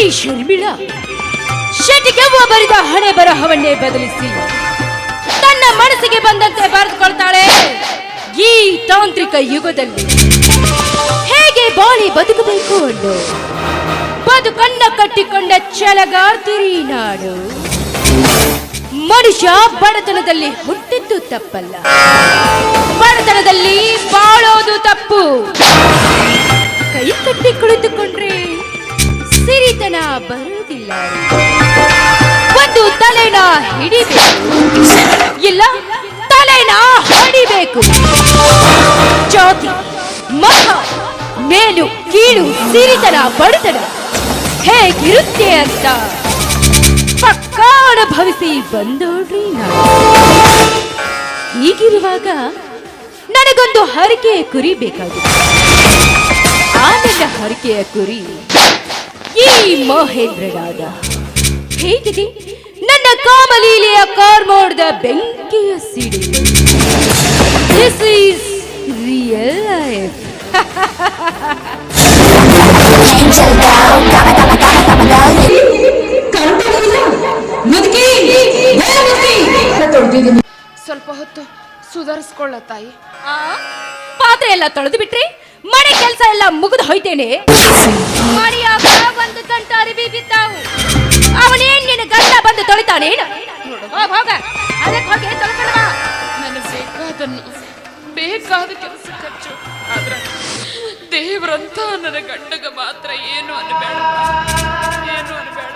ಈ ಶರ್ಮಿಳ ಶಟಿಗೆ ಬರಿದ ಹಣೆ ಬರಹವನ್ನೇ ಬದಲಿಸಿ. ತನ್ನ ಮನಸ್ಸಿಗೆ ಬಂದಂತೆ ಬರೆದುಕೊಳ್ತಾಳೆ ಈ ತಾಂತ್ರಿಕ ಯುಗದಲ್ಲಿ. ಹೇಗೆ ಬಾಳಿ ಬದುಕಬೇಕು ಅಂದು? ಬದುಕನ್ನ ಕಟ್ಟಿಕೊಂಡ ಛಲಗಾರ್ತಿರಿ ನಾಡು. ಮನುಷ್ಯ ಬಡತನದಲ್ಲಿ ಹುಟ್ಟಿದ್ದು ತಪ್ಪಲ್ಲ. ಬಡತನದಲ್ಲಿ ಬಾಳೋದು ತಪ್ಪು. ಕೈ ಕಟ್ಟಿ ಕುಳಿತುಕೊಂಡ್ರೆ ಸಿರಿತನ ಬರುವುದಿಲ್ಲ. ಒಂದು ತಲೆನ ಹಿಡಿಬೇಕು. ಇಲ್ಲ, ತಲೆನ ಹಿಡಿಬೇಕು. ಜಾತಿ ಮಹ, ಮೇಲು, ಕೀಳು, ಸಿರಿತನ ಬಡತನ. ಹೇಗಿರುತ್ತೆ ಅಂತ ಪಕ್ಕಾ ಅನುಭವಿಸಿ ಬಂದೋಡ್ರಿ ಹೀಗಿರುವಾಗ ನನಗೊಂದು ಹರಿಕೆಯ ಕುರಿ ಬೇಕಾಗುತ್ತೆ. ಆಮೇಲೆ ಹರಿಕೆಯ ಕುರಿ ಈ ಮಹೇಂದ್ರನಾದ. ಹೇಗಿದೆ? ನನ್ನ ಕಾಮಲೀಲೆಯ ಕಾರ್ಮೋಡ್ದ ಬೆಂಕಿಯ CD. This is real life ಸ್ವಲ್ಪ ಹೊತ್ತು ಸುಧಾರಿಸ್ಕೊಳ್ಳ ತಾಯಿ. ಆ, ಪಾತ್ರೆ ಎಲ್ಲ ತೊಳೆದು ಬಿಟ್ರಿ, ಮನೆ ಕೆಲಸ ಎಲ್ಲ ಮುಗಿದು ಹೋಯ್ತೇನೆ. ಬಂದು ಒಂದು ಗಂಟ ಅರಿವಿ ಬಿದ್ದಾವು ಅವನೇನ್ ನಿನ್ನ ಗಂಡ ಬಂದು ತೊಳಿತಾನೆ? ಹೋಗ ಹೋಗ ಅದಕ್ಕೆ ಹೋಗಿ. ನನಗೆ ಬೇಕಾದನ್ನು ಬೇಕಾದ ಕೆಲಸ ಖರ್ಚು. ಆದ್ರೆ ದೇವ್ರಂತ ನನ್ನ ಗಂಡಗ ಮಾತ್ರ ಏನು ಅನ್ಬೇಡ. ಏನು ಅನ್ಬೇಡ.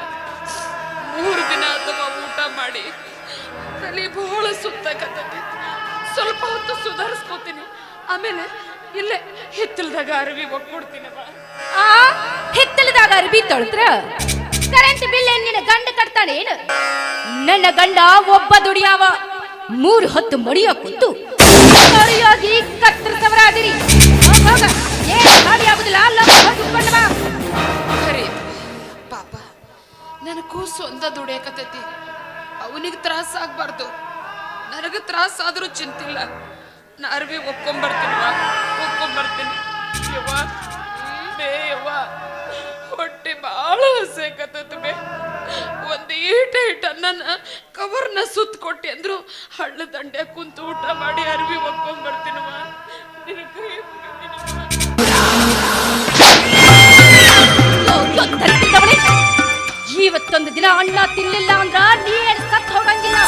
ಮೂರು ದಿನ ಅಥವಾ ಊಟ ಮಾಡಿ ತಲೆ ಬೋಳ ಸುತ್ತಕತ್ತೈತಿ ಸ್ವಲ್ಪ ಹೊತ್ತು ಸುಧಾರಿಸ್ಕೋತೀನಿ. ಆಮೇಲೆ ಇಲ್ಲೇ ಹಿತ್ತಲ್ದಾಗ ಅರ್ವಿ ಒಕ್ಕೊಡ್ತೀನಿ ಆ? ಹಿತ್ತಲದಾಗ ಅರ್ಬಿ ತಳ್ತ್ರ ಕರೆಂಟ್ ಬಿಲ್ ಏನ್ ನಿನ್ನ ಗಂಡ ಕಟ್ತಾನೆ ಏನು? ನನ್ನ ಗಂಡ ಒಬ್ಬ ದುಡಿಯಾವ. ಮೂರು ಹೊತ್ತು ಮಡಿಯ ಕುಂತು. ಮಡಿಯಾಗಿ ಕತ್ತರಿಸವರಾದಿರಿ. ಹೋಗ್ ಏನು ಹಾಡಿ ಆಗುದಿಲ್ಲ. ಅಲ್ಲ ಸರಿ. ಪಾಪ ನನ್ನ ಕೂಸು ಒಂದ ದುಡಿಯಕತ್ತೈತಿ. ಅವನಿಗೆ ತ್ರಾಸ ಆಗ್ಬಾರ್ದು. ನನಗೆ ತ್ರಾಸ ಆದ್ರೂ ಚಿಂತಿಲ್ಲ. ನಾ ಅರ್ವಿ ಒಪ್ಕೊಂಬರ್ತೀನಿವ ಒಪ್ಕೊಂಬರ್ತೀನಿ. ಯವ್ವ, ಬೇ ಯವ್ವ. ಹೊಟ್ಟೆ ಭಾಳ ಹಸೇಕತ್ತೈತಿ ಬೇ. ಒಂದು ಈಟ ಈಟ ನನ್ನ ಕವರ್ನ ಸುತ್ತ ಕೊಟ್ಟಿ ಅಂದ್ರು ಹಳ್ಳ ದಂಡೆ ಕುಂತು ಊಟ ಮಾಡಿ ಅರ್ವಿ ಒಪ್ಕೊಂಬರ್ತೀನವ ನಿನ್ನ ಕೈ. ಇವತ್ತೊಂದು ದಿನ ಅಣ್ಣ ತಿನ್ಲಿಲ್ಲ ಅಂದ್ರ ನೀನು ಸತ್ ಹೋಗಂಗಿಲ್ಲ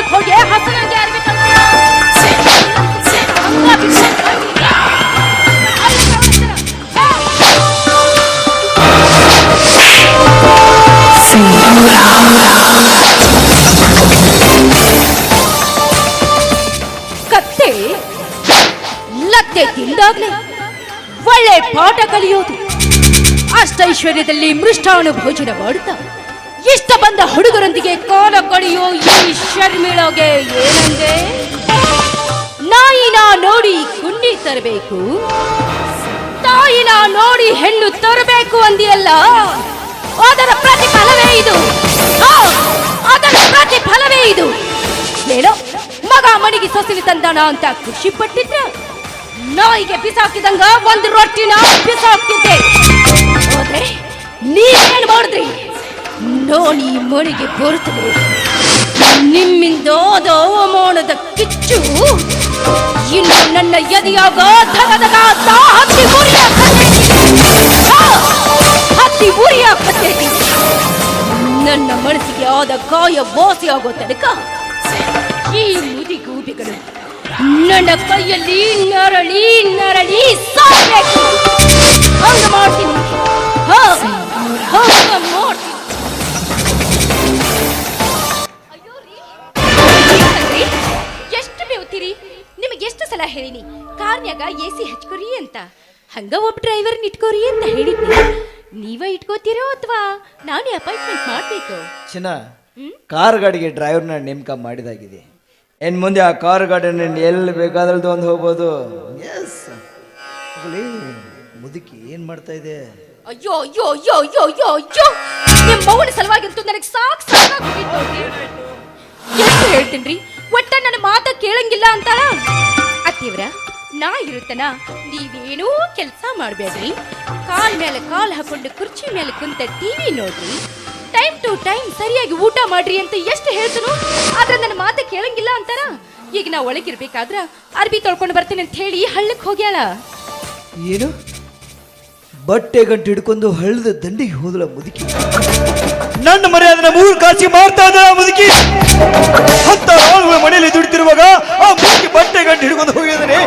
ಹಳ್ಳಕ್ ಹೋಗಿ ಅಲ್ಲಿ ಕತ್ತೆ ಲತ್ತೆ ತಿಂದಾಗ್ಲೇ ಒಳ್ಳೆ ಪಾಠ ಕಲಿಯೋದು. ಅಷ್ಟೈಶ್ವರ್ಯದಲ್ಲಿ ಮೃಷ್ಟಾನು ಭೋಜನ ಮಾಡುತ್ತಾ ಇಷ್ಟ ಬಂದ ಹುಡುಗರೊಂದಿಗೆ ಕಾಲ ಕಳೆಯೋ ಈ ಶರ್ಮಿಳೋಗೆ ಏನಂದೆ? ನಾಯಿನ ನೋಡಿ ಕುಂಡಿ ತರಬೇಕು. ತಾಯಿನ ನೋಡಿ ಹೆಣ್ಣು ತರಬೇಕು ಅಂದಿಯಲ್ಲ, ಅದರ ಪ್ರತಿಫಲವೇ ಇದು. ಅದರ ಪ್ರತಿಫಲವೇ ಇದು. ಏನೋ, ಮಗ ಮಡಿಗೆ ಸೊಸಲಿ ತಂದಾನ ಅಂತ ಖುಷಿ ಪಟ್ಟಿದ್ರ ನಾಯಿಗೆ ಬಿಸಾಕಿದಂಗ ಒಂದು ರೊಟ್ಟಿನ ಬಿಸಾಕ್ತಿದ್ದೆ ಹೋದ್ರೆ ನೀವೇನ್ ಮಾಡಿದ್ರಿ? ನೋಣಿ ಮೊಳಿಗೆ ಬರುತ್ತದೆ ನಿಮ್ಮಿಂದೋದ ಅವಮಾನದ ಕಿಚ್ಚು. ಇನ್ನು ನನ್ನ ಎದೆಯಾಗ ಧಗಧಗ ಹತ್ತಿ ಉರಿಯ ಹತ್ತಿ ಉರಿಯಾಕತ್ತೈತಿ. ನನ್ನ ಮನಸ್ಸಿಗೆ ಆದ ಕಾಯ ಬಾಸಿ ಆಗೋ ತನಕ ಈ ಮುದಿಗೂಬಿಗಳು ನನ್ನ ಕೈಯಲ್ಲಿ ನರಳಿ ನರಳಿ ಸಾಕು ಹಂಗ ಮಾಡ್ತೀನಿ. ಹಂಗ ಮಾಡ್ತೀನಿ. ಹೇಳಿನಿ. ಕಾರ್ನ್ಯಾಗ ಎ ಸಿ ಹಚ್ಕೋರಿ ಅಂತ. ಹಂಗ ಒಬ್ಬ ಡ್ರೈವರ್ ಇಟ್ಕೋರಿ ಅಂತ ಹೇಳಿದ್ನಿ. ನೀವೇ ಇಟ್ಕೋತೀರೋ ಅಥವಾ ನಾನೇ ಅಪಾಯಿಂಟ್ಮೆಂಟ್ ಮಾಡಬೇಕು? ಚಿನ್ನ ಕಾರ್ ಗಾಡಿಗೆ ಡ್ರೈವರ್ನ ನೇಮಕ ಮಾಡಿದಾಗಿದೆ. ಇನ್ ಮುಂದೆ ಆ ಕಾರ್ ಗಾಡಿನ ಎಲ್ಲಿ ಬೇಕಾದ್ರದ್ದು ಒಂದು ಹೋಗ್ಬೋದು. ಎಸ್ ಮುದುಕಿ ಏನು ಮಾಡ್ತಾ ಇದೆ? ಅಯ್ಯೋ ಅಯ್ಯೋ ಅಯ್ಯೋ ಅಯ್ಯೋ ಅಯ್ಯೋ ಅಯ್ಯೋ! ನಿಮ್ಮ ಮೌನ ಸಲುವಾಗಿರ್ತು ನನಗೆ ಸಾಕು ಸಾಕಾಗೋಗಿತ್ತು ನೋಡ್ರಿ. ಹೇಳ್ತೀನಿ ಹೇಳ್ತೀನ್ರಿ? ಒಟ್ಟ ನನ್ನ ಮಾತ ಕೇಳಂಗಿಲ್ಲ ಅಂತಾಳ? ಅತ್ತಿವ್ರ ನಾ ಇರುತ್ತನ? ನೀವೇನೂ ಕೆಲಸ ಮಾಡಬೇಡ್ರಿ. ಕಾಲ್ ಮೇಲೆ ಕಾಲ್ ಹಾಕೊಂಡು ಕುರ್ಚಿ ಮೇಲೆ ಕುಂತ ಟಿವಿ ನೋಡ್ರಿ. ಟೈಮ್ ಟು ಟೈಮ್ ಸರಿಯಾಗಿ ಊಟ ಮಾಡ್ರಿ ಅಂತ ಎಷ್ಟು ಹೇಳ್ತನು, ಆದ್ರೆ ನನ್ನ ಮಾತು ಕೇಳಂಗಿಲ್ಲ ಅಂತಾರ. ಈಗ ನಾ ಒಳಗಿರ್ಬೇಕಾದ್ರ ಅರ್ಬಿ ತೊಳ್ಕೊಂಡು ಬರ್ತೀನಿ ಅಂತ ಹೇಳಿ ಹಳ್ಳಕ್ಕೆ ಹೋಗ್ಯಾಳ. ಏನು? ಬಟ್ಟೆ ಗಂಟು ಹಿಡ್ಕೊಂಡು ಹಳ್ಳದ ದಂಡಿಗೆ ಹೋದಳ ಮುದುಕಿ. ನನ್ನ ಮರ್ಯಾದನ ಮೂರು ಕಾಸಿ ಮಾಡ್ತಾ ಇದ್ದ ಮುದುಕಿ. ಹತ್ತ ಆಳುಗಳ ಮನೆಯಲ್ಲಿ ದುಡಿತಿರುವಾಗ ಆ ಮುದುಕಿ ಬಟ್ಟೆ ಗಂಟು ಹಿಡ್ಕೊಂಡು ಹೋಗಿದ್ರೆ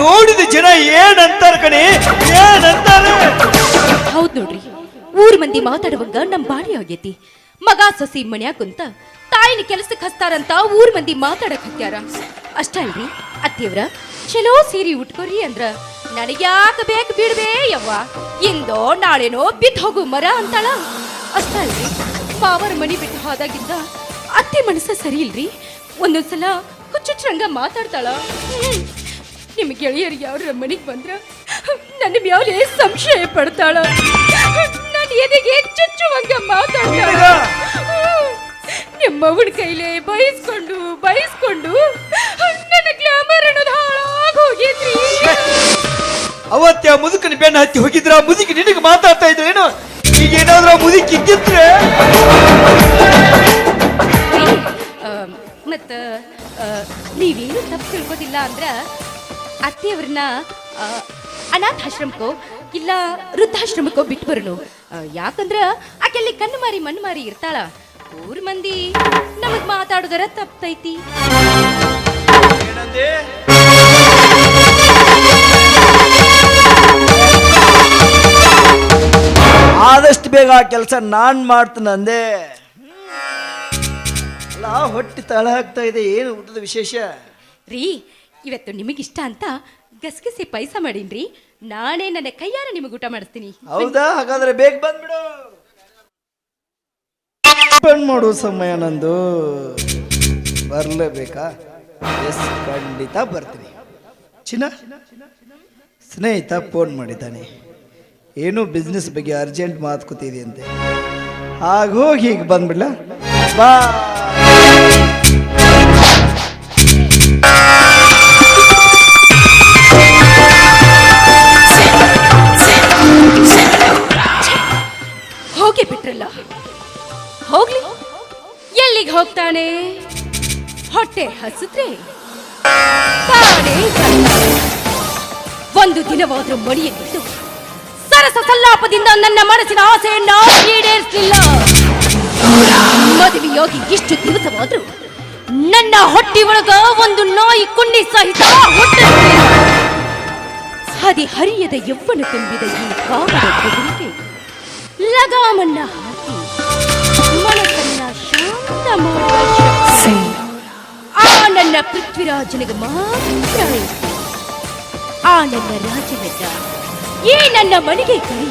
ನೋಡಿದ ಜನ ಏನಂತಾರೆ ಕಣಿ? ಏನಂತಾರೆ? ಹೌದ್ ನೋಡ್ರಿ. ಊರ್ ಮಂದಿ ಮಾತಾಡುವಾಗ ನಮ್ ಬಾಳಿ ಆಗೈತಿ. ಮಗ ಸೊಸಿ ಮನ್ಯಾಗ ಕುಂತ ತಾಯಿನ ಕೆಲಸಕ್ಕೆ ಹಸ್ತಾರಂತ ಊರ್ ಮಂದಿ ಮಾತಾಡಕ್ ಹತ್ಯಾರ. ಅಷ್ಟ ಅಲ್ರಿ, ಅತ್ತಿಯವ್ರ, ಚಲೋ ಸೀರೆ ಉಟ್ಕೊರಿ ಅಂದ್ರ ನನಗ್ಯಾಕ ಬೇಕು ಬಿಡ್ಬೇ ಯವ್ವ. ಇಂದೋ ನಾಳೆನೋ ಬಿದ್ದು ಹೋಗು ಮರ ಅಂತಾಳ. ಅಷ್ಟ ಮಾವರ ಮನಿ ಬಿಟ್ಟು ಹೋದಾಗಿದ್ದ ಅತ್ತೆ ಮನಸ್ಸ ಸರಿ ಇಲ್ರಿ ಒಂದೊಂದ್ಸಲ ಹುಚ್ಚುಚ್ರಂಗ ಮಾತಾಡ್ತಾಳ. ನಿಮ್ಮ ಗೆಳೆಯರು ಯಾರು ಮನೆಗೆ ಬಂದ್ರ ನನ್ನ ಮ್ಯಾಲೆ ಸಂಶಯ ಪಡ್ತಾಳ. ನನ್ನ ಎದೆಗೆ ಚುಚ್ಚುವಂಗ ಮಾತಾಡ್ತಾಳ. ನಿಮ್ಮವನ ಕೈಲೇ ಬಯಸ್ಕೊಂಡು ಬಯಸ್ಕೊಂಡು ನನ್ನ ಗ್ಲಾಮರ್ ಅನ್ನೋದು ಹಾಳಾಗ್ ಹೋಗೈತ್ರಿ ಅವತ್ತೆ ಮುದುಕನ ಬೆನ್ನ ಹತ್ತಿ ಹೋಗಿದ್ರ ಮುದುಕಿ ನಿನಗೆ ಮಾತಾಡ್ತಾ ಇದ್ರು ಏನಾದ್ರೂ ಆ ಮುದುಕಿ ಇದ್ದಿದ್ರೆ ಆ, ಮತ್ತ ನೀವೇನು ತಪ್ಪು ತಿಳ್ಕೋದಿಲ್ಲ ಅಂದ್ರ ಅತ್ತೆಯವ್ರನ್ನ ಅನಾಥಾಶ್ರಮಕ್ಕೋ ಇಲ್ಲ ವೃದ್ಧಾಶ್ರಮಕ್ಕೋ ಬಿಟ್ಟು ಬರೋನು ಯಾಕಂದ್ರ ಆಕೆಲ್ಲಿ ಕಣ್ಣು ಮಾರಿ ಮಣ್ಣು ಮಾರಿ ಇರ್ತಾಳ. ಊರ್ ಮಂದಿ ನಮಗ್ ಮಾತಾಡೋದರ ತಪ್ಪೈತಿ ಆದಷ್ಟು ಬೇಗ ಆ ಕೆಲಸ ನಾನು ಮಾಡ್ತೀನಿ ಅಂದೆ. ಅಲ್ಲ ಹೊಟ್ಟೆ ತಳ ಹಾಕ್ತಾ ಇದೆ ಏನು ಊಟದ ವಿಶೇಷ? ರೀ ಇವತ್ತು ನಿಮಗಿಷ್ಟ ಅಂತ ಗಸಗಸೆ ಪಾಯಸ ಮಾಡೀನ್ರಿ. ನಾನೇ ನನ್ನ ಕೈಯಾರ ನಿಮಗೆ ಊಟ ಮಾಡಿಸ್ತೀನಿ. ಹೌದಾ? ಹಾಗಾದ್ರೆ ಬೇಗ ಬಂದ್ಬಿಡು. ಬಂದ್ ಮಾಡೋ ಸಮಯ ನಂದು. ಬರ್ಲೇಬೇಕಾ? ಎಸ್ ಖಂಡಿತ ಬರ್ತೀನಿ. ಚಿನ್ನ? ಸ್ನೇಹಿತ ಫೋನ್ ಮಾಡಿದ್ದಾನೆ. ಏನೋ ಬಿಸ್ನೆಸ್ ಬಗ್ಗೆ ಅರ್ಜೆಂಟ್ ಮಾತುಕತಿದೆಯಂತೆ ಆಗ ಹೋಗಿ ಹೀಗೆ ಬಂದ್ಬಿಡ್ಲ. ಬಾ. ಹೋಗಿ ಬಿಟ್ರಲ್ಲ. ಹೋಗ್ಲಿ. ಎಲ್ಲಿಗೆ ಹೋಗ್ತಾನೆ? ಹೊಟ್ಟೆ ಹಸಿದ್ರೆ. ಒಂದು ದಿನವಾದ್ರೂ ಮಡಿಯಲ್ಲಿದ್ದು ಸರಸ ಸಸಲ್ಲಾಪದಿಂದ ನನ್ನ ಮನಸ್ಸಿನ ಆಸೆಯನ್ನು ಈಡೇರಿಸಲಿಲ್ಲ ಮದುವೆಯಾಗಿ ಇಷ್ಟು ದಿವಸವಾದರೂ ನನ್ನ ಹೊಟ್ಟಿ ಒಳಗ ಒಂದು ನಾಯಿ ಕುಂಡಿ ಸಹಿತ ಹದಿ ಹರಿಯದ ಯವ್ವನ ತುಂಬಿದ ಈ ಕಾಮದ ಕುದುರೆಗೆ ಲಗಾಮನ್ನ ಹಾಕಿ ಮನಸ್ಸನ್ನ ಶಾಂತ ಆ ನನ್ನ ಪೃಥ್ವಿರಾಜನಿಗೆ ಮಾತ್ರ. ಆ ನನ್ನ ರಾಜನನ್ನ ಈ ನನ್ನ ಮನೆಗೆ ಕರಿ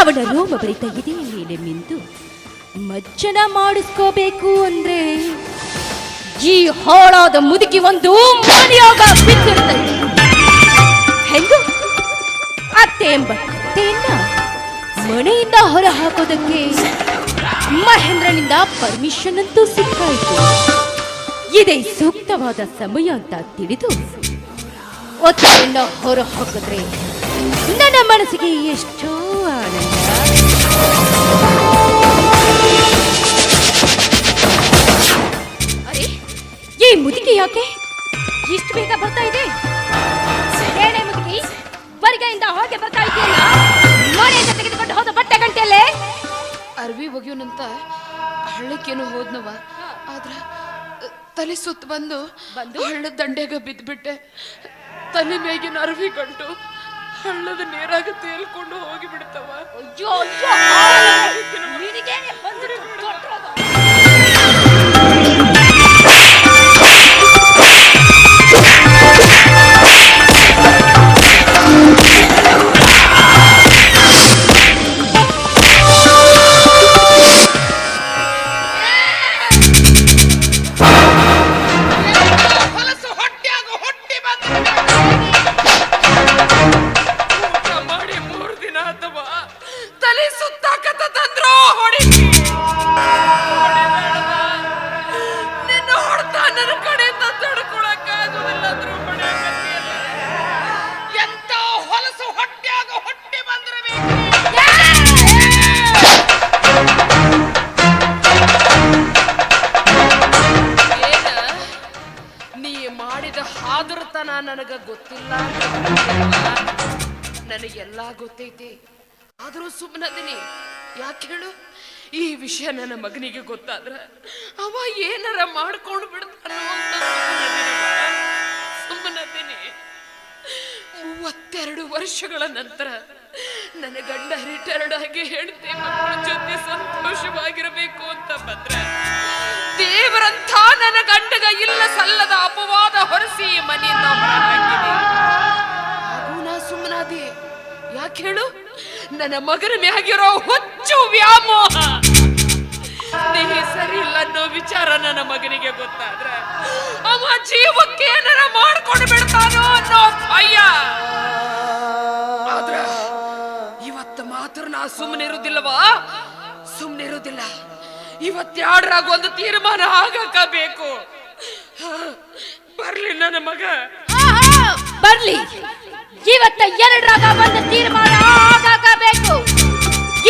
ಅವನ ರೋಮ ಬರಿತ ಎದೆಯ ಮೇಲೆ ಮಿಂದು ಮಜ್ಜನ ಮಾಡಿಸ್ಕೋಬೇಕು ಅಂದ್ರೆ ಈ ಹಾಳಾದ ಮುದುಕಿ ಒಂದು ಮನೆಯೋಗ ಬಿದ್ದಿರುತ್ತದೆ ಹೆಂಗು? ಅತ್ತೆ ಎಂಬ ಕತ್ತೆಯನ್ನ ಮನೆಯಿಂದ ಹೊರ ಹಾಕೋದಕ್ಕೆ ಮಹೇಂದ್ರನಿಂದ ಪರ್ಮಿಷನ್ ಅಂತೂ ಸಿಕ್ಕಾಯಿತು. ಇದೇ ಸೂಕ್ತವಾದ ಸಮಯ ಅಂತ ತಿಳಿದು ಒತ್ತೆಯನ್ನ ಹೊರ ಹಾಕಿದ್ರೆ ನನ್ನ ಮನಸ್ಸಿಗೆ ಎಷ್ಟು ಆನಂದ. ಅರೆ ಈ ಮುದುಕಿ ಯಾಕೆ? ಇಷ್ಟು ಬೇಗ ಬರ್ತಾ ಇದೆ? ಏನೇ ಮುದುಕಿ ಬರಿಗೆಯಿಂದ ಹೋಗಿ ಬರ್ತಾ ಇದೆಯಲ್ಲ? ಮನೆಯಿಂದ ತೆಗೆದುಕೊಂಡು ಹೋದ ಬಟ್ಟೆ ಗಂಟೆಯಲ್ಲೇ? ಅರ್ವಿ ಒಗೆಯೋನಂತ ಹಳ್ಳಕ್ಕೇನು ಹೋದ್ನವ. ಆದ್ರ ತಲೆ ಸುತ್ತ ಬಂದು ಬಂದು? ಹಳ್ಳದ ದಂಡೆಗ ಬಿದ್ದ್ಬಿಟ್ಟೆ ತಲೆ ಮೇಗಿನ ಅರ್ವಿ ಗಂಟು ಹಳ್ಳದ ನೀರಾಗ ತೇಲ್ಕೊಂಡು ಹೋಗಿ ಬಿಡ್ತವ ಅಯ್ಯೋ ಅಯ್ಯೋ ನಿನಗೇನೆ ಬಂದ್ರು ನನಗ ಗೊತ್ತಿಲ್ಲ? ನನಗೆಲ್ಲ ಗೊತ್ತೈತಿ. ಆದರೂ ಸುಮ್ಮನದಿನಿ ಯಾಕೆ ಹೇಳು? ಈ ವಿಷಯ ನನ್ನ ಮಗನಿಗೆ ಗೊತ್ತಾದ್ರ ಅವ ಏನಾರ ಮಾಡ್ಕೊಂಡು ಬಿಡ್ತಾನೋ ಸುಮ್ಮನದಿನಿ ಮೂವತ್ತೆರಡು ವರ್ಷಗಳ ನಂತರ ನನ್ನ ಗಂಡ ರಿಟೈರ್ಡ್ ಆಗಿ ಹೆಂಡತಿ ಮಕ್ಕಳ ಜೊತೆ ಸಂತೋಷವಾಗಿರಬೇಕು ಅಂತ ಬಂದ್ರೆ ದೇವರಂಥ ನನ್ನ ಗಂಡಗ ಇಲ್ಲ ಸಲ್ಲದ ಅಪವಾದ ಹೊರಸಿ ಮನೆಯಿಂದ ನಾ ಸುಮ್ಮನಾದಿ. ಯಾಕೆ ಹೇಳು? ನನ್ನ ಮಗನ ಮ್ಯಾಗಿರೋ ಹುಚ್ಚು ವ್ಯಾಮೋಹ. ದೇಹ ಸರಿ ಇಲ್ಲ ಅನ್ನೋ ವಿಚಾರ ನನ್ನ ಮಗನಿಗೆ ಗೊತ್ತಾದ್ರೆ ಅವ ಜೀವಕ್ಕೆ ಏನಾರ ಮಾಡ್ಕೊಂಡು ಬಿಡ್ತಾನೋ ಅನ್ನೋ ಭಯ. ಆದ್ರ ಸುಮ್ಮನೆ ಇರುದಿಲ್ಲವಾ? ಸುಮ್ಮನೆ ಇರುದಿಲ್ಲ. ಇವತ್ತೆರಡರಾಗ ಒಂದು ತೀರ್ಮಾನ ಆಗಕ ಬೇಕು ಬರ್ಲಿ ನನ್ನ ಮಗ. ಆಹಾ, ಬರ್ಲಿ. ಇವತ್ತ ಎರಡರಾಗ ಒಂದು ತೀರ್ಮಾನ ಆಗಾಗಬೇಕು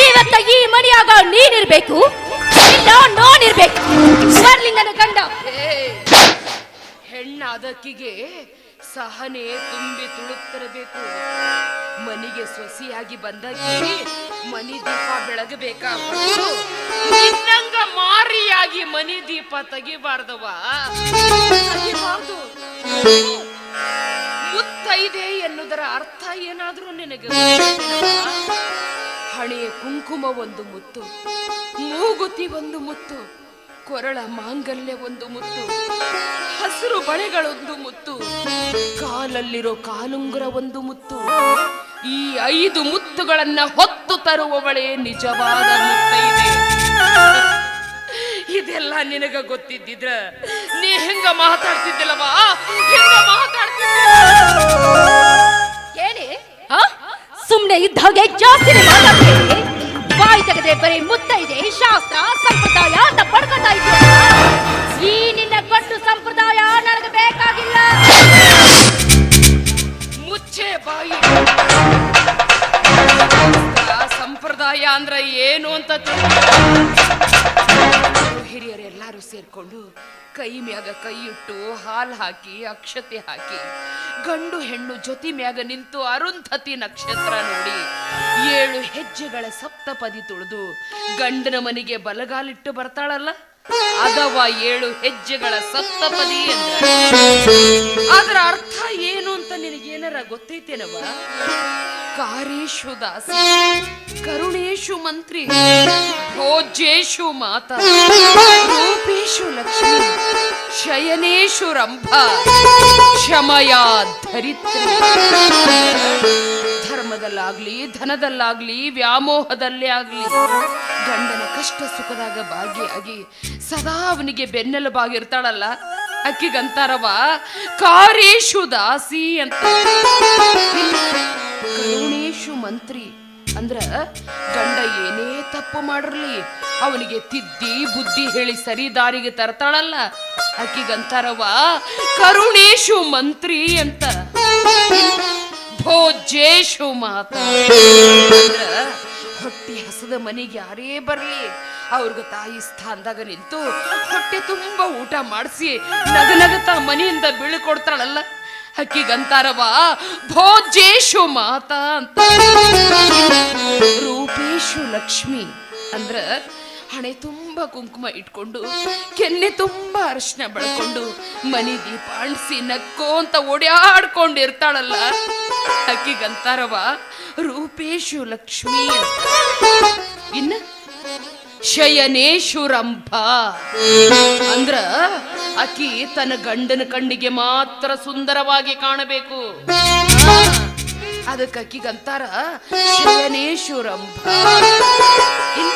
ಇವತ್ತ ಈ ಮನೆಯಾಗ ನೀನಿರ್ಬೇಕು ಇಲ್ಲ ನಾನಿರ್ಬೇಕು. ಬರ್ಲಿ ನನ್ನ ಗಂಡ. ಹೆಣ್ಣಾದಕ್ಕಿಗೆ ಸಹನೆ ತುಂಬಿ ತುಳುತ್ತಿರಬೇಕು. ಮನಿಗೆ ಸೊಸಿಯಾಗಿ ಬಂದಾಗ ಮನಿ ದೀಪ ಬೆಳಗಬೇಕಾ? ಹೊರ್ತು ನಿನ್ನಂಗ ಮಾರಿಯಾಗಿ ಮನಿ ದೀಪ ತೆಗಿಬಾರ್ದವ. ತೆಗಿಬಾರ್ದು. ಮುತ್ತೈದೆ ಎನ್ನುವುದರ ಅರ್ಥ ಏನಾದ್ರೂ ನಿನಗೆ? ಹಣೆಯ ಕುಂಕುಮ ಒಂದು ಮುತ್ತು, ಮೂಗುತಿ ಒಂದು ಮುತ್ತು ಕೊರಳ ಮಾಂಗಲ್ಯ ಒಂದು ಮುತ್ತು ಹಸಿರು ಬಳೆಗಳೊಂದು ಮುತ್ತು ಕಾಲಲ್ಲಿರೋ ಕಾಲುಂಗುರ ಒಂದು ಮುತ್ತು. ಈ ಐದು ಮುತ್ತುಗಳನ್ನ ಹೊತ್ತು ತರುವವಳೇ ನಿಜವಾದ ಮುತ್ತೈದೆ. ಇದೆಲ್ಲ ನಿನಗ ಗೊತ್ತಿದ್ದಿದ್ರ ನೀ ಹೆಂಗ ಮಾತಾಡ್ತಿದ್ದಿಲ್ಲವಾ? ಹೆಂಗ ಮಾತಾಡ್ತಿದ್ದ ಏನೇ? ಆ? ಸುಮ್ನೆ ಇದ್ದ ಹಾಗೆ ಜಾಸ್ತಿ ಮಾತಾಡ್ತೀನಿ ಬಾಯಿ ತೆಗೆದ್ರೆ ಬರೀ ಮುತ್ತೈದೆ ಶಾಸ್ತ್ರ ಸಂಪ್ರದಾಯ ಅಂದ್ರ ಏನು ಅಂತ ಹಿರಿಯರು ಹಿರಿಯರೆಲ್ಲರೂ ಸೇರ್ಕೊಂಡು ಕೈ ಮ್ಯಾಗ ಕೈ ಇಟ್ಟು ಹಾಲು ಹಾಕಿ, ಅಕ್ಷತೆ ಹಾಕಿ, ಗಂಡು ಹೆಣ್ಣು ಜೊತೆ ಮ್ಯಾಗ ನಿಂತು ಅರುಂಧತಿ ನಕ್ಷತ್ರ ನೋಡಿ, ಏಳು ಹೆಜ್ಜೆಗಳ ಸಪ್ತಪದಿ ತುಳಿದು ಗಂಡನ ಮನೆಗೆ ಬಲಗಾಲಿಟ್ಟು ಬರ್ತಾಳಲ್ಲ? ಅದವ ಏಳು ಹೆಜ್ಜೆಗಳ ಸಪ್ತಪದಿ ಅದರ ಅರ್ಥ ಏನು ಅಂತ ನಿನಗೇನಾರ ಗೊತ್ತೈತೇನವ ಕಾರೇಶು ದಾಸ, ಕರುಣೇಶು ಮಂತ್ರಿ ಭೋಜೇಶು ಮಾತಾ, ರೂಪೇಶು ಲಕ್ಷ್ಮಿ, ಶಯನೇಶು ರಂಭ, ಕ್ಷಮಯ ಧರ್ಮದಲ್ಲಾಗ್ಲಿ, ಧನದಲ್ಲಾಗ್ಲಿ, ವ್ಯಾಮೋಹದಲ್ಲೇ ಆಗ್ಲಿ, ಗಂಡನ ಕಷ್ಟ ಸುಖದಾಗ ಭಾಗಿಯಾಗಿ ಸದಾ ಅವನಿಗೆ ಬೆನ್ನೆಲುಬಾಗಿರ್ತಾಳಲ್ಲ ಅಕ್ಕಿಗಂತಾರವ, ಕಾರೇಶು ದಾಸಿ ಅಂತ. ಕರುಣೇಶು ಮಂತ್ರಿ ಅಂದ್ರ, ಗಂಡ ಏನೇ ತಪ್ಪು ಮಾಡಿರ್ಲಿ, ಅವನಿಗೆ ತಿದ್ದಿ ಬುದ್ಧಿ ಹೇಳಿ ಸರಿ ದಾರಿಗೆ ತರ್ತಾಳಲ್ಲ. ಅಕ್ಕಿಗಂತಾರವ ಕರುಣೇಶು ಮಂತ್ರಿ ಅಂತ. ಭೋಜೇಶು ಮಾತ. ಹೊಟ್ಟೆ ಹಸದ ಮನೆಗೆ ಯಾರೇ ಬರ್ಲಿ, ಅವ್ರಿಗೆ ತಾಯಿ ಸ್ಥಾನದಾಗ ನಿಂತು ಹೊಟ್ಟೆ ತುಂಬಾ ಊಟ ಮಾಡಿಸಿ ನಗನಗತ ಮನೆಯಿಂದ ಬೀಳ್ಕೊಡ್ತಾಳಲ್ಲ. ಹಕ್ಕಿಗಂತಾರವ ಭೋಜೇಶು ಮಾತಾ ಅಂತ. ರೂಪೇಶು ಲಕ್ಷ್ಮಿ. ಅಂದ್ರ ಹಣೆ ತುಂಬಾ ಕುಂಕುಮ ಇಟ್ಕೊಂಡು, ಕೆನ್ನೆ ತುಂಬಾ ಅರಿಶಿನ ಬಳ್ಕೊಂಡು, ಮನಿ ದೀಪ ಅಣಿಸಿ ನಕ್ಕೋ ಅಂತ ಓಡ್ಯಾಡ್ಕೊಂಡಿರ್ತಾಳಲ್ಲ. ಹಕ್ಕಿಗಂತಾರವ ರೂಪೇಶು ಲಕ್ಷ್ಮಿ ಅಂತ. ಇನ್ನ ಶಯನೇಶು ರಂಭ ಅಂದ್ರ ಅಕಿ ತನ್ನ ಗಂಡನ ಕಣ್ಣಿಗೆ ಮಾತ್ರ ಸುಂದರವಾಗಿ ಕಾಣಬೇಕು. ಅದಕ್ಕೆ ಅಕ್ಕಿಗಂತಾರ ಶಯನೇಶು ರಂಭ ಇನ್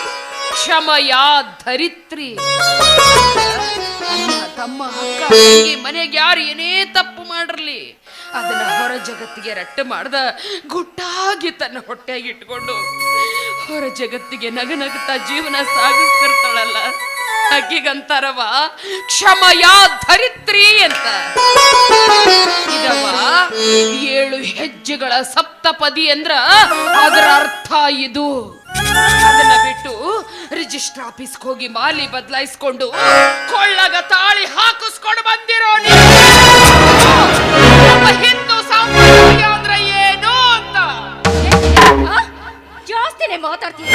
ಕ್ಷಮಯ ಧರಿತ್ರಿ. ತಮ್ಮ ಅಕ್ಕ ಮನೆಗೆ ಯಾರು ಏನೇ ತಪ್ಪು ಮಾಡಿರ್ಲಿ, ಅದನ್ನ ಹೊರ ಜಗತ್ತಿಗೆ ರಟ್ಟು ಮಾಡ್ದ ಗುಟ್ಟಾಗಿ ತನ್ನ ಹೊಟ್ಟೆಗೆ ಇಟ್ಕೊಂಡು ಹೊರ ಜಗತ್ತಿಗೆ ನಗನಗುತ್ತಾ ಜೀವನ ಸಾಗಿಸ್ತಿರ್ತಾಳಲ್ಲ. ಅಕ್ಕಿಗಂತಾರವ ಕ್ಷಮಯ ಧರಿತ್ರಿ ಅಂತ. ಇದವ ಏಳು ಹೆಜ್ಜೆಗಳ ಸಪ್ತಪದಿ ಅಂದ್ರ ಅದರ ಅರ್ಥ ಇದು. ಅದನ್ನ ಬಿಟ್ಟು ರಿಜಿಸ್ಟರ್ ಆಫೀಸ್ಗೆ ಹೋಗಿ ಮಾಲಿ ಬದಲಾಯಿಸ್ಕೊಂಡು ಕೊಳ್ಳಗ ತಾಳಿ ಹಾಕಿಸ್ಕೊಂಡು ಬಂದಿರೋ ನೀವು. ಹಿಂದೂ ಸಾಂಪ್ರದಾಯ ಅಂದ್ರೆ ಏನು ಅಂತ. ಆ? ಮಾತಾಡ್ತೀನಿ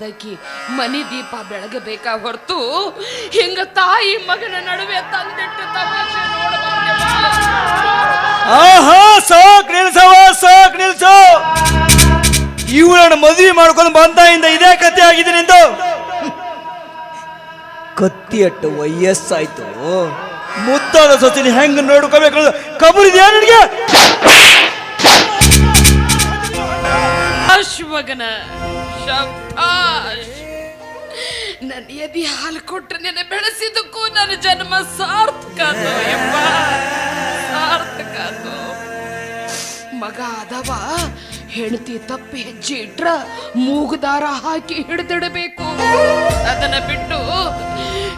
ಬಂದಕಿ ಮನಿ ದೀಪ ಬೆಳಗಬೇಕಾ ಹೊರತು ಹಿಂಗ ತಾಯಿ ಮಗನ ನಡುವೆ ತಂದಿಟ್ಟು ತಮಾಷೆ. ಆಹಾ ಸಾಕ್ ನಿಲ್ಸವ ಸಾಕ್ ನಿಲ್ಸು. ಇವಳನ್ನ ಮದುವೆ ಮಾಡ್ಕೊಂಡು ಬಂದಾಯಿಂದ ಇದೇ ಕತೆ ಆಗಿದೆ ನಿಂದು. ಕತ್ತಿ ಅಟ್ಟು ವಯಸ್ಸಾಯ್ತು. ಮುತ್ತಾದ ಸೊಸಿನ ಹೆಂಗ್ ನೋಡ್ಕೋಬೇಕು ಕಬರಿದ್ಯಾ ನಿನಗೆ? ಅಶ್ವಗನ. ನನ್ನ ಎದಿ ಹಾಲು ಕೊಟ್ಟರೆ ನಿನ್ನ ಬೆಳೆಸಿದಕ್ಕೂ ನನ್ನ ಜನ್ಮ ಸಾರ್ಥಕ ಯಪ್ಪ. ಸಾರ್ಥಕ. ಮಗ ಅದವ ಹೆಂಡತಿ ತಪ್ಪಿ ಹೆಜ್ಜೆ ಇಟ್ರ ಮೂಗುದಾರ ಹಾಕಿ ಹಿಡಿದಿಡಬೇಕು ಅದನ್ನ ಬಿಟ್ಟು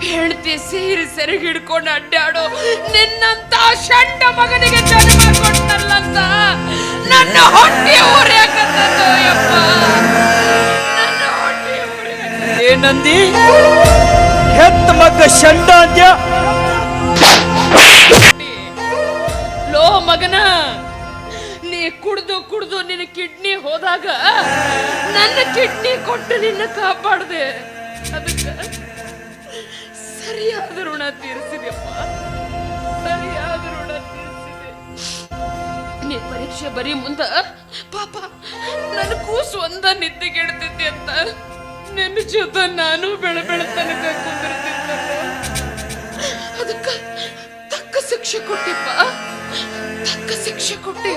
ಹೆಂಡತಿ ಸೀರೆ ಸೆರಗಿ ಹಿಡ್ಕೊಂಡು ಅಡ್ಡಾಡೋ ನಿನ್ನಂತ ಶಂಡ ಮಗನಿಗೆ ಜನ್ಮ ಕೊಟ್ಟಲ್ಲಂತ ನನ್ನ ಹೊಟ್ಟೆ ಊರ್ಯಾಕತ್ತದು ಯಪ್ಪ. ಏನಂದಿ? ಹೆತ್ತ ಮಗ ಅಂದ್ಯ ಲೋ ಮಗನ, ನೀ ಕುಡ್ದು ಕುಡ್ದು ನಿನ್ನ ಕಿಡ್ನಿ ಹೋದಾಗ, ನನ್ನ ಕಿಡ್ನಿ ಕೊಟ್ಟು ನಿನ್ನ ಕಾಪಾಡ್ದೆ. ಅದಕ್ಕೆ ಸರಿಯಾದ ಋಣ ತೀರಿಸಿದೆಯಪ್ಪ. ಸರಿಯಾದ ಋಣ ತೀರಿಸಿದೆ. ನೀ ಪರೀಕ್ಷೆ ಬರೀ ಮುಂದ, ಪಾಪ, ನನ್ನ ಕೂಸು ಒಂದ ನಿದ್ದೆಗೆಡ್ತಿದ್ದೆ ಅಂತ. ನಿನ್ನ ಜೊತೆ ನಾನು ಬೆಳೆ ಬೆಳೆತಾನೆ ಅದಕ್ಕ ತಕ್ಕ ಶಿಕ್ಷೆ ಕೊಟ್ಟಿಪ್ಪ. ತಕ್ಕ ಶಿಕ್ಷೆ ಕೊಟ್ಟಿ.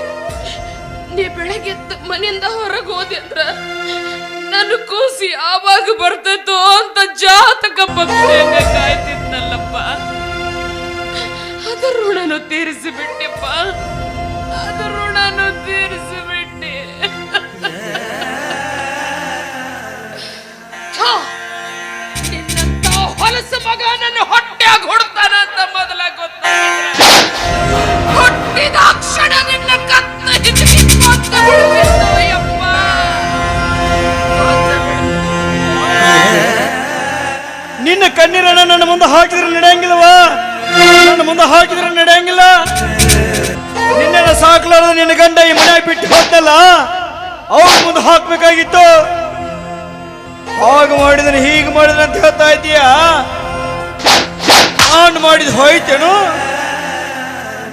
ನೀ ಬೆಳಗ್ಗೆ ಮನೆಯಿಂದ ಹೊರಗೆ ಹೋದೆ ಅಂದ್ರ ನನ್ನ ಕೂಸಿ ಯಾವಾಗ ಬರ್ತೈತೋ ಅಂತ ಜಾತಕ ಬಂದ್ರೆ ಕಾಯ್ತಿದ್ನಲ್ಲಪ್ಪ. ಅದರ ಋಣನು ತೀರಿಸಿ ಬಿಟ್ಟಿಪ್ಪ ಅದ ಮಗ ನನ್ನ ಹೊಟ್ಟೆಯಾಗ ಹೊಡ್ತಾನ ಅಂತ ಮೊದಲ ಗೊತ್ತಾಗಿದ್ರೆ ಹುಟ್ಟಿದ ಕ್ಷಣ ನಿನ್ನ ಕತ್ತ. ನಿನ್ನ ಕಣ್ಣೀರನ್ನ ನನ್ನ ಮುಂದೆ ಹಾಕಿದ್ರೆ ನಡೆಯಂಗಿಲ್ಲವಾ? ನನ್ನ ಮುಂದೆ ಹಾಕಿದ್ರೆ ನಡೆಯಂಗಿಲ್ಲ? ನಿನ್ನೆಲ್ಲ ಸಾಕ್ಲಾರ್ದ ನಿನ್ನ ಗಂಡ ಈ ಮನೆ ಬಿಟ್ಟು ಹೋದ್ನಲ್ಲ, ಅವ್ರ ಮುಂದೆ ಹಾಕ್ಬೇಕಾಗಿತ್ತು. ಹಾಗೆ ಮಾಡಿದ್ರೆ ಹೀಗೆ ಮಾಡಿದ್ರೆ ಅಂತ ಹೇಳ್ತಾ ಇದೀಯ ನಾನು ಮಾಡಿದ ಹೋಯ್ತೇನು?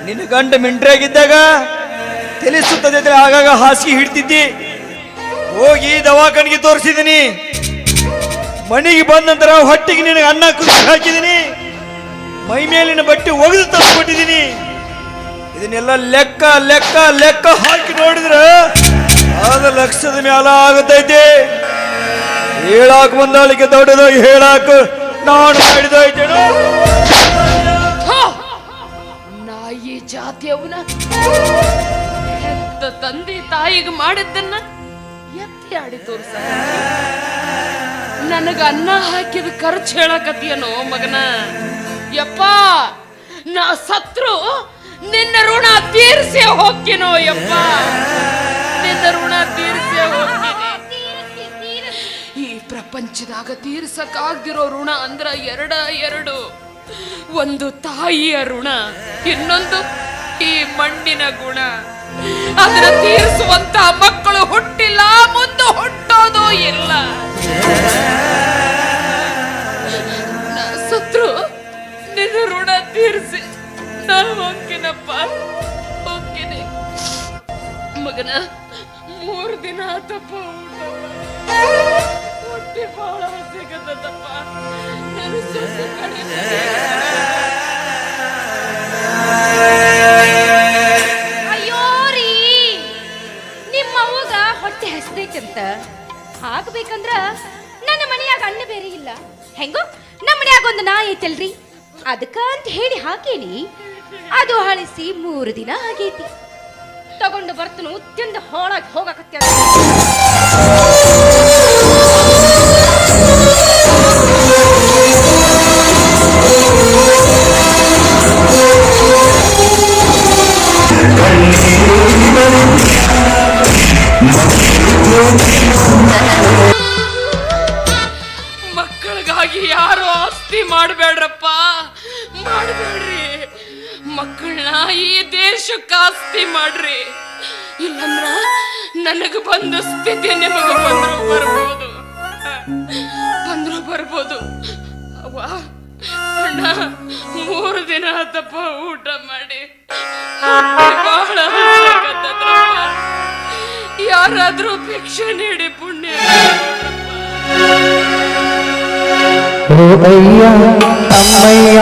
ನಿನ್ನ ಗಂಡ ಮಿಂಟ್ರಾಗಿದ್ದಾಗ ತಲೆ ಸುತ್ತದೆ ಆಗಾಗ ಹಾಸಿಗೆ ಹಿಡ್ತಿದ್ದಿ. ಹೋಗಿ ದವಾಖಾನಿಗೆ ತೋರಿಸಿದ್ದೀನಿ ಮನೆಗೆ ಬಂದ ನಂತರ ಹೊಟ್ಟಿಗೆ ನಿನಗೆ ಅನ್ನ ಕುದಿಸಿ ಹಾಕಿದ್ದೀನಿ ಮೈ ಮೇಲಿನ ಬಟ್ಟೆ ಒಗೆದು ತಂದುಕೊಟ್ಟಿದ್ದೀನಿ ಇದನ್ನೆಲ್ಲ ಲೆಕ್ಕ ಲೆಕ್ಕ ಲೆಕ್ಕ ಹಾಕಿ ನೋಡಿದ್ರೆ ಅದು ಲಕ್ಷದ ಮ್ಯಾಲ ಆಗುತ್ತೈತಿ. ಹೇಳಾಕ ಬಂದಾಳಿಗೆ ದೊಡ್ಡದಾಗಿ ಹೇಳಾಕ ನಾನು ಮಾಡಿದೈತೇನು ಥು, ನಾಯಿ ಜಾತಿಯವನ ಹೆತ್ತ ತಂದೆ ತಾಯಿಗೆ ಮಾಡಿದ್ದನ್ನ ಎತ್ತಿ ಆಡಿ ತೋರ್ಸ. ನನಗ ಅನ್ನ ಹಾಕಿದ ಖರ್ಚು ಹೇಳಕತ್ತೀಯನೋ ಮಗನ. ಯಪ್ಪ ನಾ ಸತ್ರು ನಿನ್ನ ಋಣ ತೀರ್ಸಿ ಹೋಗ್ತೀನೋ ಯಪ್ಪ. ನಿನ್ನ ಋಣ ತೀರ್ಸೇ ಈ ಪ್ರಪಂಚದಾಗ ತೀರ್ಸಕ್ಕಾಗ್ದಿರೋ ಋಣ ಅಂದ್ರ ಎರಡ ಎರಡು. ಒಂದು ತಾಯಿಯ ಋಣ, ಇನ್ನೊಂದು ಈ ಮಣ್ಣಿನ ಗುಣ. ಅದನ್ನ ತೀರಿಸುವಂತ ಮಕ್ಕಳು ಹುಟ್ಟಿಲ್ಲ, ಮುಂದೆ ಹುಟ್ಟೋದು ಇಲ್ಲ. ಸತ್ರು, ನಿನ್ನ ಋಣ ತೀರಿಸಿ. ನಾನು ಹೋಗ್ತೀನಪ್ಪ ಹೋಗ್ತೀನಿ ಮಗನ, ಮೂರು ದಿನ ಆತಪ್ಪ ಊಟ ಹೊಟ್ಟೆ ಬಹಳ ಸೊಸೆ ಅಯ್ಯೋ ರೀ, ನಿಮ್ಮ ಅವ್ವಗ ಹೊಟ್ಟೆ ಹಸ್ಬೇಕಂತ. ಆಗ್ಬೇಕಂದ್ರ ನನ್ನ ಮನೆಯಾಗ ಅಣ್ಣ ಬೇರೆ ಇಲ್ಲ. ಹೆಂಗೋ, ನಮ್ಮ ಮನ್ಯಾಗ ಒಂದು ನಾಯಿ ಐತಲ್ರಿ. ಅದಕ್ಕ ಅಂತ ಹೇಳಿ ಹಾಕೇನಿ. ಅದು ಹಳಿಸಿ ಮೂರು ದಿನ ಆಗೈತಿ. ತಗೊಂಡು ಬರ್ತನು ತಿಂದು ಹೋಳಾಗಿ ಹೋಗಕತ್ತ ಮಕ್ಕಳಿಗಾಗಿ ಯಾರು ಆಸ್ತಿ ಮಾಡಬೇಡ್ರಪ್ಪ? ಮಾಡಬೇಡ್ರಿ. ಮಕ್ಕಳನ್ನ ಈ ದೇಶಕ್ಕೆ ಆಸ್ತಿ ಮಾಡ್ರಿ. ಇಲ್ಲಂದ್ರ ನನಗೆ ಬಂದ ಸ್ಥಿತಿ ನಿಮಗೆ ಬಂದ್ರು ಬರ್ಬೋದು. ಬಂದ್ರು ಬರ್ಬೋದು. ಅವ್ವ, ಅಣ್ಣ, ಮೂರು ದಿನ ಆತಪ್ಪ ಊಟ ಮಾಡಿ. ಬಹಳ. ಯಾರಾದ್ರೂ ಭಿಕ್ಷೆ ನೀಡಿ ಪುಣ್ಯ ಮಾಡ್ರಪ್ಪ. ಓ ಅಯ್ಯ ಅಮ್ಮಯ್ಯ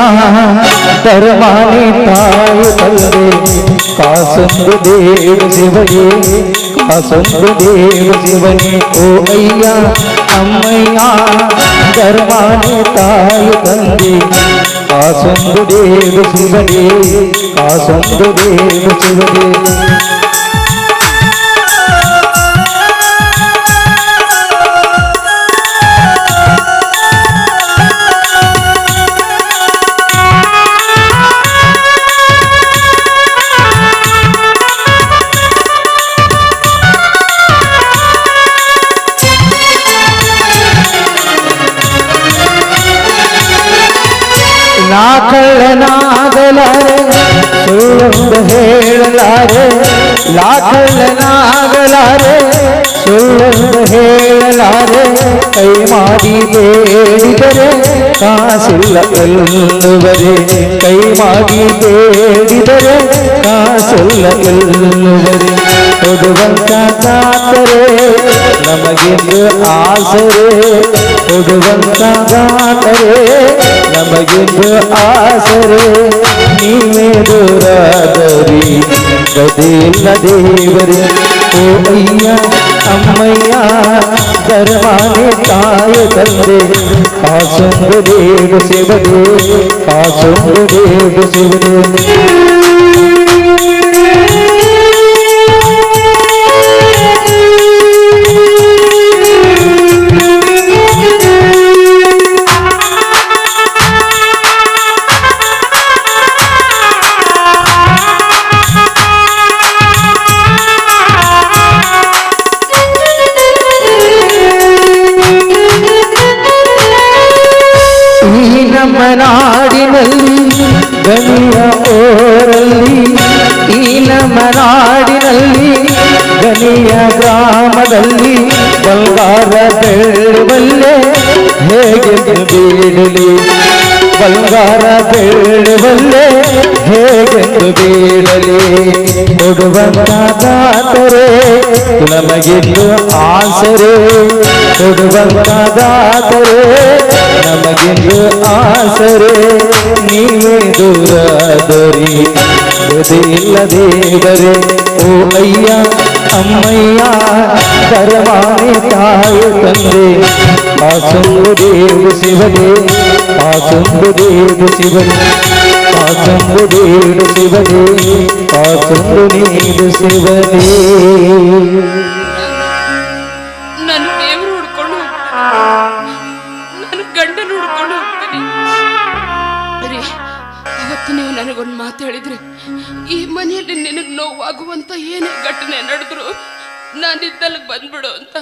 ಧರ್ಮಾನಿ ತಾಯಿ ತಂದೆ ಕಾಸೊಂದು ದೇವ ಶಿವನೇ ಕಾಸೊಂದು ದೇವ ಶಿವನೇ ಓ ಅಯ್ಯ ಅಮ್ಮಯ್ಯ ಧರ್ಮಾನಿ ತಾಯಿ ತಂದೆ ಕಾಸೊಂದು ದೇವ ಶಿವನೇ ಕಾಸೊಂದು ದೇವ ಶಿವನೇ ಕಳ್ಳನಾಗಲಾರೆ ಸುಳ್ಳೊಂದು ಹೇಳಲಾರೆ ನಾ ಕಳ್ಳನಾಗಲಾರೆ ಸುಳ್ಳೊಂದು ಹೇಳಲಾರೆ ಕೈ ಮಾಡಿ ಬೇಡಿದರೆ ಕಾಸಿಲ್ಲ ಎನ್ನುವರೆ ಕೈ ಮಾಡಿ ಬೇಡಿದರೆ ಕಾಸಿಲ್ಲ ಎನ್ನುವರೆ ಕೊಡುವಂತ ದಾತರೆ ನಮಗೆಂದು ಆಸರೆ ಕೊಡುವಂತ ದಾತರೆ ನಮಗೆಂದು ಆಸರೆ ನೀವೇ ದೂರಾದರಿ ಗದಿಲ್ಲ ದೇವರೇ ಓ ಅಯ್ಯ ಅಮ್ಮಯ್ಯ ಧರ್ಮಾನೆ ತಾಯ ತಂದೆ ಕಾಸೊಂದು ದೇವ ಶಿವನೇ ಕಾಸೊಂದು ದೇವ ಶಿವನೇ ಬಂಗಾರ ಹೇಗೆಂದು ಹೇಗೆ ಬೀಳಲಿ ಬಂಗಾರ ಬೆಳ್ಳುವಲ್ಲೇ ಹೇಗೆಂದು ಬೀಳಲಿ ಕೊಡುವಂತಾದರೆ ನಮಗಿದ್ದು ಆಸರೆ. ಕೊಡುವಂತಾದರೆ ನಮಗಿದ್ದು ಆಸರೆ. ನೀವೇ ದೂರದರಿ ಇಲ್ಲದೇ ಬರೆ ಓ ಅಯ್ಯ అమ్మయ్య పరమాణి తాయి తండ్రి. పాసంబుదేవు శివదే పాసంబుదేవు శివదే పాసంబుదేవు శివదే పాసంబు నీడు శివదే నన్ను దేవుడు నన్ను గండ ನೀವು ನನಗೊಂದು ಮಾತು ಹೇಳಿದ್ರಿ, ಈ ಮನೆಯಲ್ಲಿ ನಿನಗೆ ನೋವಾಗುವಂತ ಏನೇ ಘಟನೆ ನಡೆದ್ರು ನಾನಿದ್ದಲ್ಲಿಗೆ ಬಂದ್ಬಿಡು ಅಂತ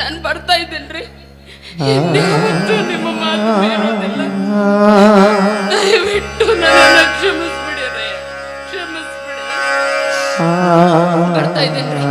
ನಾನು ಬರ್ತಾ ಇದ್ದೇನ್ರಿ. ನಿಮ್ಮ ಮಾತು ದಯವಿಟ್ಟು ನಾನು ಕ್ಷಮಿಸ್ಬಿಡಿ ಕ್ಷಮಿಸ್ಬಿಡಿ. ಬರ್ತಾ ಇದ್ದೇನ್ರಿ.